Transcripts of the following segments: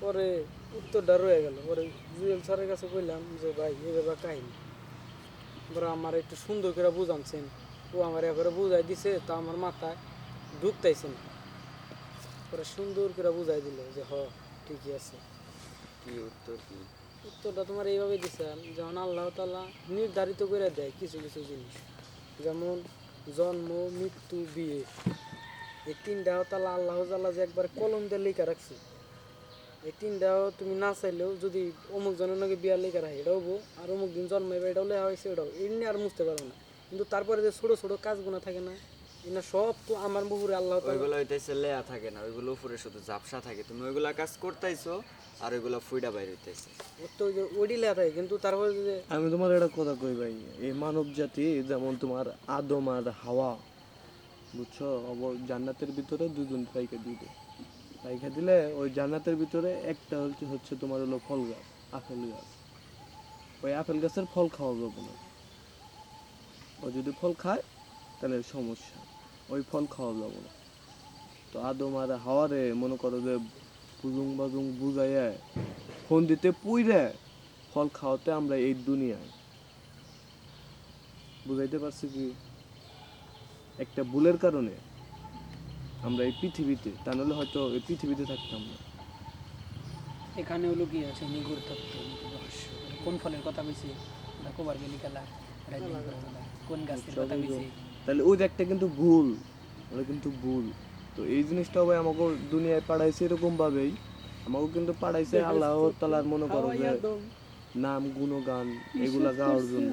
পরে উত্তরটা রয়ে গেল। পরে জুয়েল স্যারের কাছে বললাম যে ভাই এভাবে কাহিনী। পরে আমার একটু সুন্দর করে বুঝানছেন। ও আমার এবারে বুঝাই দিছে তা আমার মাথায় ঢুকতাইছে না। পরে সুন্দর করে বুঝাই দিল যে হ ঠিকই আছে। কি উত্তর কি? উত্তরটা তোমার এইভাবে দিছে। যেমন আল্লাহ তালা নির্ধারিত করে দেয় কিছু কিছু জিনিস। যেমন জন্ম মৃত্যু বিয়ে। এই তিনটা তালা আল্লাহ তালা যে একবার কলম দিয়ে লেখা রাখছে। এই তিনটাও তুমি না চাইলেও যদি অমুক জনের নাকি বিয়ার লেখা রাখে এটাও বো আর অমুক দিন জন্মাইবে এটাও লেখা হয়েছে এটাও। এমনি আর মুছতে পারো না। কিন্তু তারপরে যে ছোট ছোট কাজগুলো থাকে না এনা সব তো আমার বহুরে আল্লাহ ওইগুলো হইতেছে লেয়া থাকে না ওইগুলো উপরে শুধু ঝাপসা থাকে। তুমি ওইগুলা কাজ করতেইছো আর ওইগুলো ফুইডা বাইরে হইতেছে। তো ওই যে ওডি লেখা থাকে কিন্তু তারপরে যে আমি তোমার একটা কথা কই ভাই এই মানব জাতি যেমন তোমার আদম আর হাওয়া বুঝছ? অব- জান্নাতের ভিতরে দুজন পাইকা দিবে পাইকা দিলে ওই জান্নাতের ভিতরে একটা হচ্ছে হচ্ছে তোমার হলো ফল গাছ, আপেল গাছ। ওই আপেল গাছের ফল খাওয়া যাবে না। ও যদি ফল খায়, তাহলে সমস্যা। ওই ফল খাওয়া যাবে না। তো আদম আর হাওয়ারে মনে করো যে বুজুং বাজুং বুঝাইয়া ফোন দিতে পুইরে ফল খাওয়াতে আমরা এই দুনিয়ায়। বুঝাইতে পারছি কি? একটা ভুলের কারণে। আমরা এই পৃথিবীতে তা নাহলে হয়তো এই পৃথিবীতে থাকতাম না। এখানে হলো কি আছে? নিগুর তত্ত্ব কোন ফলের কথা কইছে? কোবার গেলি কালা। কোন গাছের কথা কইছে? তাহলে ওই একটা কিন্তু ভুল ওটা কিন্তু ভুল। তো এই জিনিসটা ভাই আমাকে দুনিয়ায় পাঠাইছে এরকম ভাবেই আমাকে কিন্তু পাঠাইছে আল্লাহ তালার মনে করো যে নাম গুণগান এগুলা গাওয়ার জন্য।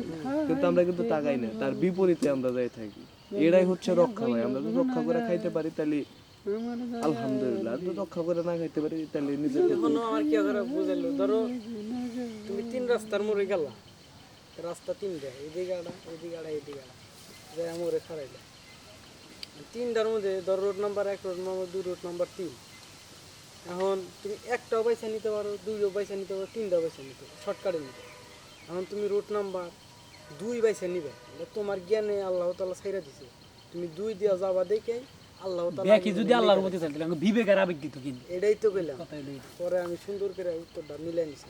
কিন্তু আমরা কিন্তু তাকাই না। তার বিপরীতে আমরা যাই থাকি। এটাই হচ্ছে রক্ষা ভাই আমরা যদি রক্ষা করে খাইতে পারি তাহলে আলহামদুলিল্লাহ। যদি রক্ষা করে না খাইতে পারি তাহলে নিজের এখনও আমার কি করে বুঝাইলো? ধরো তুমি তিন রাস্তার মোড়ে গেলা। রাস্তা তিনটা এদিকে আড়া এদিকে আড়া এদিকে আড়া। যাই মোড়ে খারাইলে তিনটার মধ্যে ধর রোড নাম্বার এক রোড নাম্বার দুই রোড নাম্বার তিন। এখন তুমি একটাও পয়সা নিতে পারো দুইও পয়সা নিতে পারো তিনটাও পয়সা নিতে পারো শর্টকাটে নিতে এখন তুমি রোড নাম্বার দুই পয়সা নিবে তোমার জ্ঞানে আল্লাহ তালা ছাইরা দিছে। তুমি দুই দিয়া যাবা দেখে আল্লাহ যদি আল্লাহর মধ্যে বিবেকের আবেগ দিত কিন্তু। এটাই তো এটা। পরে আমি সুন্দর করে উত্তরটা মিলাই নিছি।